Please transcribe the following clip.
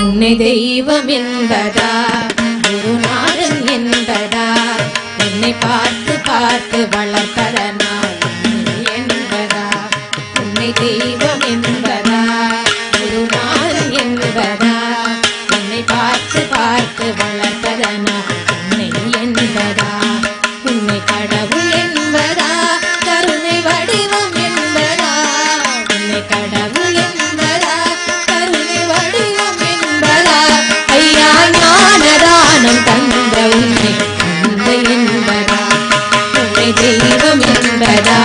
உன்னை தெய்வம் என்பதா? குருநாதன் என்பதா? உன்னை பார்த்து பார்த்து வளர்ப்பதனா என்பதா? உன்னை தெய்வம் என்பதா? குருநாதன் என்பதா? உன்னை பார்த்து பார்த்து வளர்ப்பதனா உன்னை என்பதா? உன்னை கடவுள் தெய்வம் என்பதா?